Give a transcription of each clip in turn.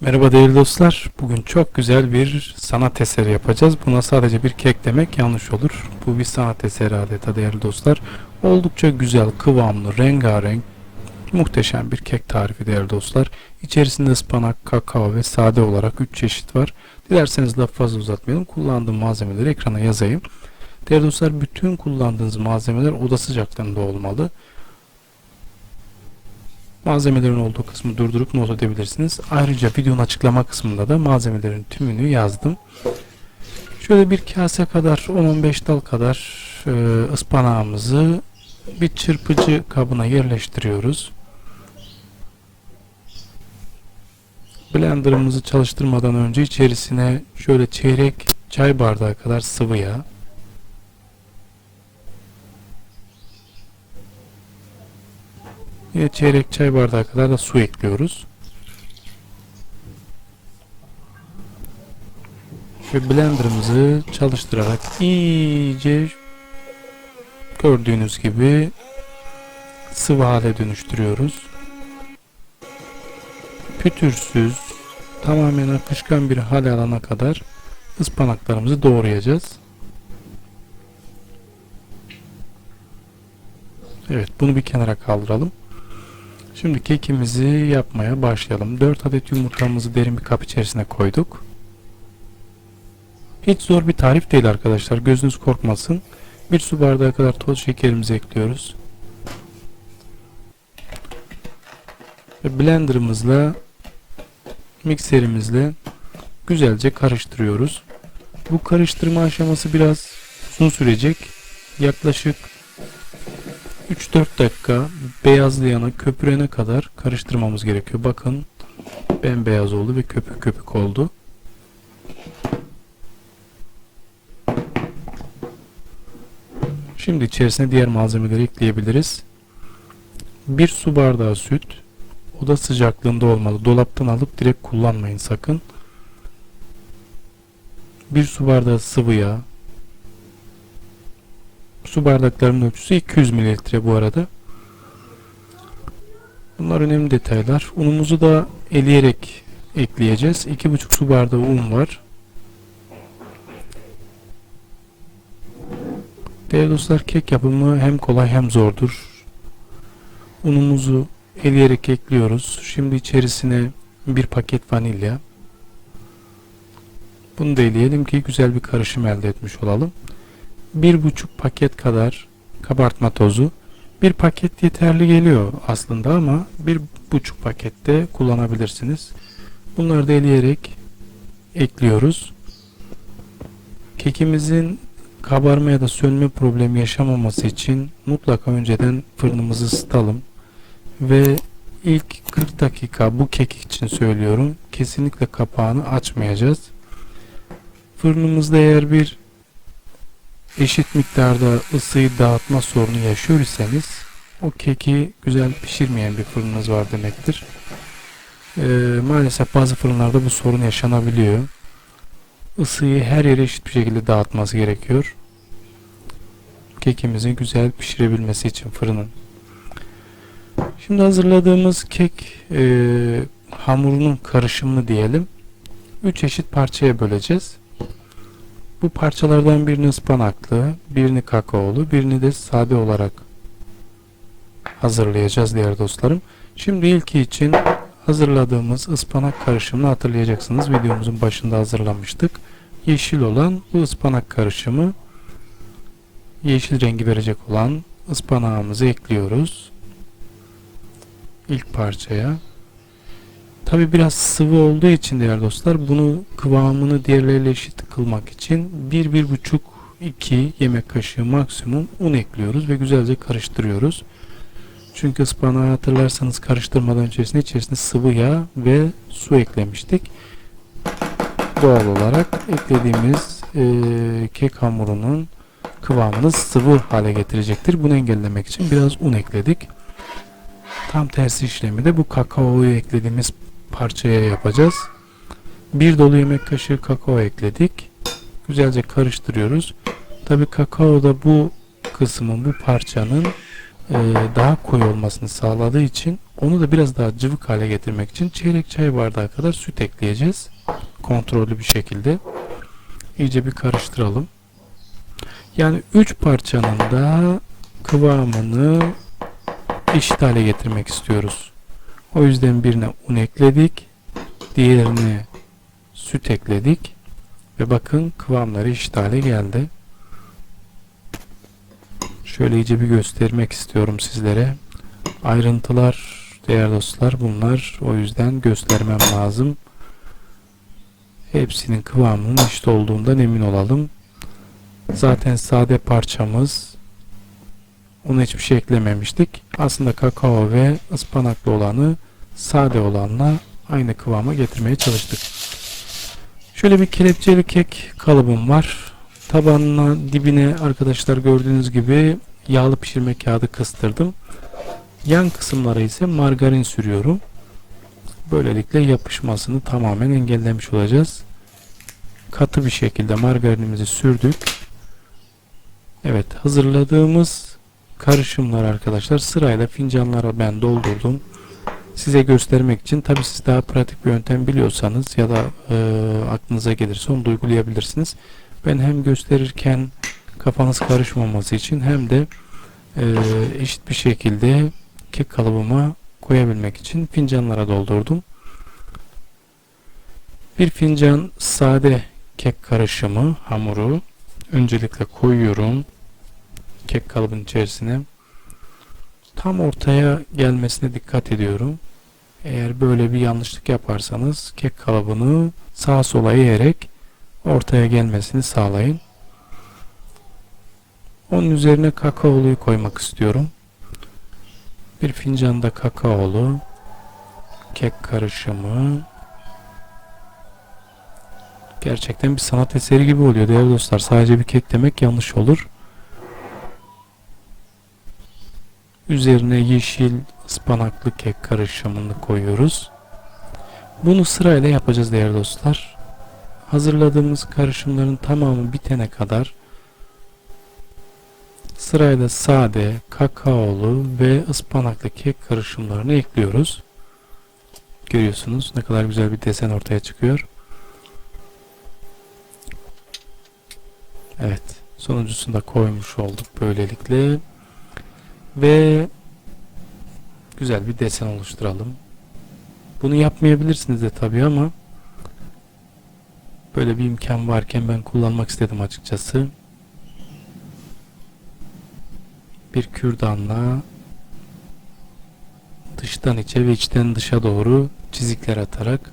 Merhaba değerli dostlar. Bugün çok güzel bir sanat eseri yapacağız. Buna sadece bir kek demek yanlış olur. Bu bir sanat eseri adeta değerli dostlar. Oldukça güzel, kıvamlı, rengarenk, muhteşem bir kek tarifi değerli dostlar. İçerisinde ıspanak, kakao ve sade olarak 3 çeşit var. Dilerseniz lafı fazla uzatmayalım. Kullandığım malzemeleri ekrana yazayım. Değerli dostlar bütün kullandığınız malzemeler oda sıcaklığında olmalı. Malzemelerin olduğu kısmı durdurup not edebilirsiniz. Ayrıca videonun açıklama kısmında da malzemelerin tümünü yazdım. Şöyle bir kase kadar 10-15 dal kadar e, ıspanağımızı bir çırpıcı kabına yerleştiriyoruz. Blenderımızı çalıştırmadan önce içerisine şöyle çeyrek çay bardağı kadar sıvı yağ Yine çeyrek çay bardağı kadar da su ekliyoruz. Ve blenderımızı çalıştırarak iyice gördüğünüz gibi sıvı hale dönüştürüyoruz. Pütürsüz, tamamen akışkan bir hale alana kadar ıspanaklarımızı doğrayacağız. Evet, bunu bir kenara kaldıralım. Şimdi kekimizi yapmaya başlayalım. 4 adet yumurtamızı derin bir kap içerisine koyduk. Hiç zor bir tarif değil arkadaşlar. Gözünüz korkmasın. Bir su bardağı kadar toz şekerimizi ekliyoruz. Ve blenderımızla mikserimizle güzelce karıştırıyoruz. Bu karıştırma aşaması biraz uzun sürecek. Yaklaşık 3-4 dakika beyazlayana, köpürene kadar karıştırmamız gerekiyor. Bakın bembeyaz oldu ve köpük köpük oldu. Şimdi içerisine diğer malzemeleri ekleyebiliriz. Bir su bardağı süt oda sıcaklığında olmalı. Dolaptan alıp direkt kullanmayın sakın. Bir su bardağı sıvı yağ, Su bardaklarının ölçüsü 200 mililitre bu arada. Bunlar önemli detaylar. Unumuzu da eleyerek ekleyeceğiz. 2,5 su bardağı un var. Değerli dostlar kek yapımı hem kolay hem zordur. Unumuzu eleyerek ekliyoruz. Şimdi içerisine bir paket vanilya. Bunu da eleyelim ki güzel bir karışım elde etmiş olalım bir buçuk paket kadar kabartma tozu. Bir paket yeterli geliyor aslında ama bir buçuk pakette kullanabilirsiniz. Bunları da eleyerek ekliyoruz. Kekimizin kabarma ya da sönme problemi yaşamaması için mutlaka önceden fırınımızı ısıtalım. Ve ilk 40 dakika bu kek için söylüyorum. Kesinlikle kapağını açmayacağız. Fırınımızda eğer bir eşit miktarda ısıyı dağıtma sorunu yaşıyorsanız o keki güzel pişirmeyen bir fırınınız var demektir. Ee, maalesef bazı fırınlarda bu sorun yaşanabiliyor. Isıyı her yere eşit bir şekilde dağıtması gerekiyor. Kekimizin güzel pişirebilmesi için fırının. Şimdi hazırladığımız kek e, hamurunun karışımını diyelim. 3 eşit parçaya böleceğiz. Bu parçalardan birini ıspanaklı, birini kakaolu, birini de sade olarak hazırlayacağız diğer dostlarım. Şimdi ilki için hazırladığımız ıspanak karışımını hatırlayacaksınız. Videomuzun başında hazırlamıştık. Yeşil olan bu ıspanak karışımı yeşil rengi verecek olan ıspanağımızı ekliyoruz. İlk parçaya. Tabi biraz sıvı olduğu için değerli dostlar bunu kıvamını diğerleriyle eşit kılmak için 1-1,5-2 yemek kaşığı maksimum un ekliyoruz ve güzelce karıştırıyoruz. Çünkü ıspanağı hatırlarsanız karıştırmadan öncesinde içerisinde sıvı yağ ve su eklemiştik. Doğal olarak eklediğimiz e, kek hamurunun kıvamını sıvı hale getirecektir. Bunu engellemek için biraz un ekledik. Tam tersi işlemi de bu kakaoyu eklediğimiz parçaya yapacağız. Bir dolu yemek kaşığı kakao ekledik. Güzelce karıştırıyoruz. Tabi kakao da bu kısmın, bu parçanın e, daha koyu olmasını sağladığı için onu da biraz daha cıvık hale getirmek için çeyrek çay bardağı kadar süt ekleyeceğiz. Kontrollü bir şekilde. İyice bir karıştıralım. Yani 3 parçanın da kıvamını eşit hale getirmek istiyoruz. O yüzden birine un ekledik. Diğerine süt ekledik. Ve bakın kıvamları eşit geldi. Şöyle iyice bir göstermek istiyorum sizlere. Ayrıntılar değerli dostlar bunlar. O yüzden göstermem lazım. Hepsinin kıvamının eşit olduğundan emin olalım. Zaten sade parçamız. Ona hiçbir şey eklememiştik. Aslında kakao ve ıspanaklı olanı sade olanla aynı kıvama getirmeye çalıştık. Şöyle bir kelepçeli kek kalıbım var. Tabanına dibine arkadaşlar gördüğünüz gibi yağlı pişirme kağıdı kıstırdım. Yan kısımlara ise margarin sürüyorum. Böylelikle yapışmasını tamamen engellemiş olacağız. Katı bir şekilde margarinimizi sürdük. Evet hazırladığımız karışımlar arkadaşlar sırayla fincanlara ben doldurdum. Size göstermek için tabi siz daha pratik bir yöntem biliyorsanız ya da e, aklınıza gelirse onu uygulayabilirsiniz. Ben hem gösterirken kafanız karışmaması için hem de e, eşit bir şekilde kek kalıbıma koyabilmek için fincanlara doldurdum. Bir fincan sade kek karışımı hamuru öncelikle koyuyorum kek kalıbın içerisine. Tam ortaya gelmesine dikkat ediyorum. Eğer böyle bir yanlışlık yaparsanız kek kalıbını sağa sola eğerek ortaya gelmesini sağlayın. Onun üzerine kakaoluyu koymak istiyorum. Bir fincanda kakaolu, kek karışımı. Gerçekten bir sanat eseri gibi oluyor değerli dostlar. Sadece bir kek demek yanlış olur. Üzerine yeşil ıspanaklı kek karışımını koyuyoruz. Bunu sırayla yapacağız değerli dostlar. Hazırladığımız karışımların tamamı bitene kadar sırayla sade, kakaolu ve ıspanaklı kek karışımlarını ekliyoruz. Görüyorsunuz ne kadar güzel bir desen ortaya çıkıyor. Evet, sonuncusunu da koymuş olduk böylelikle. Ve güzel bir desen oluşturalım. Bunu yapmayabilirsiniz de tabii ama böyle bir imkan varken ben kullanmak istedim açıkçası. Bir kürdanla dıştan içe ve içten dışa doğru çizikler atarak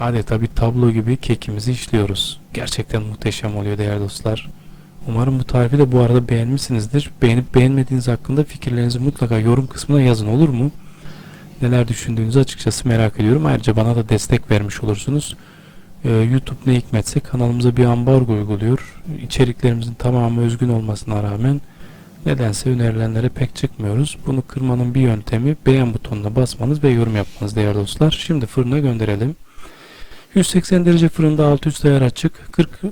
adeta bir tablo gibi kekimizi işliyoruz. Gerçekten muhteşem oluyor değerli dostlar. Umarım bu tarifi de bu arada beğenmişsinizdir. Beğenip beğenmediğiniz hakkında fikirlerinizi mutlaka yorum kısmına yazın olur mu? Neler düşündüğünüzü açıkçası merak ediyorum. Ayrıca bana da destek vermiş olursunuz. Ee, YouTube ne hikmetse kanalımıza bir ambargo uyguluyor. İçeriklerimizin tamamı özgün olmasına rağmen nedense önerilenlere pek çıkmıyoruz. Bunu kırmanın bir yöntemi beğen butonuna basmanız ve yorum yapmanız değerli dostlar. Şimdi fırına gönderelim. 180 derece fırında alt üst ayar açık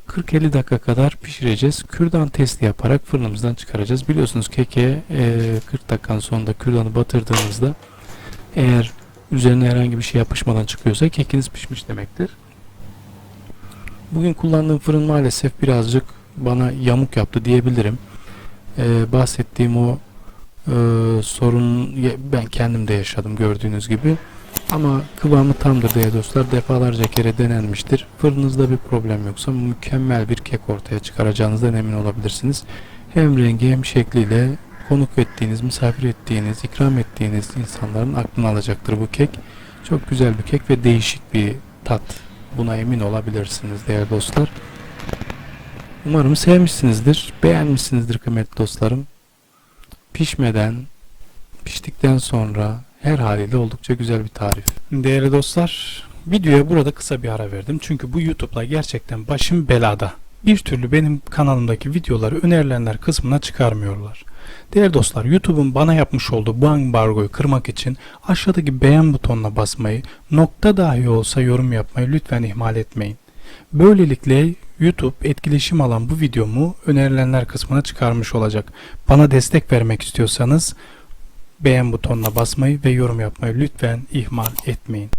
40-50 dakika kadar pişireceğiz. Kürdan testi yaparak fırınımızdan çıkaracağız. Biliyorsunuz keke e, 40 dakikanın sonunda kürdanı batırdığınızda eğer üzerine herhangi bir şey yapışmadan çıkıyorsa kekiniz pişmiş demektir. Bugün kullandığım fırın maalesef birazcık bana yamuk yaptı diyebilirim. E, bahsettiğim o e, sorun ben kendim de yaşadım gördüğünüz gibi. Ama kıvamı tamdır değerli dostlar. Defalarca kere denenmiştir. Fırınızda bir problem yoksa mükemmel bir kek ortaya çıkaracağınızdan emin olabilirsiniz. Hem rengi hem şekliyle konuk ettiğiniz, misafir ettiğiniz, ikram ettiğiniz insanların aklını alacaktır bu kek. Çok güzel bir kek ve değişik bir tat. Buna emin olabilirsiniz değerli dostlar. Umarım sevmişsinizdir, beğenmişsinizdir kıymetli dostlarım. Pişmeden, piştikten sonra her haliyle oldukça güzel bir tarif. Değerli dostlar, videoya burada kısa bir ara verdim. Çünkü bu YouTube'la gerçekten başım belada. Bir türlü benim kanalımdaki videoları önerilenler kısmına çıkarmıyorlar. Değerli dostlar, YouTube'un bana yapmış olduğu bu ambargoyu kırmak için aşağıdaki beğen butonuna basmayı, nokta dahi olsa yorum yapmayı lütfen ihmal etmeyin. Böylelikle YouTube etkileşim alan bu videomu önerilenler kısmına çıkarmış olacak. Bana destek vermek istiyorsanız beğen butonuna basmayı ve yorum yapmayı lütfen ihmal etmeyin.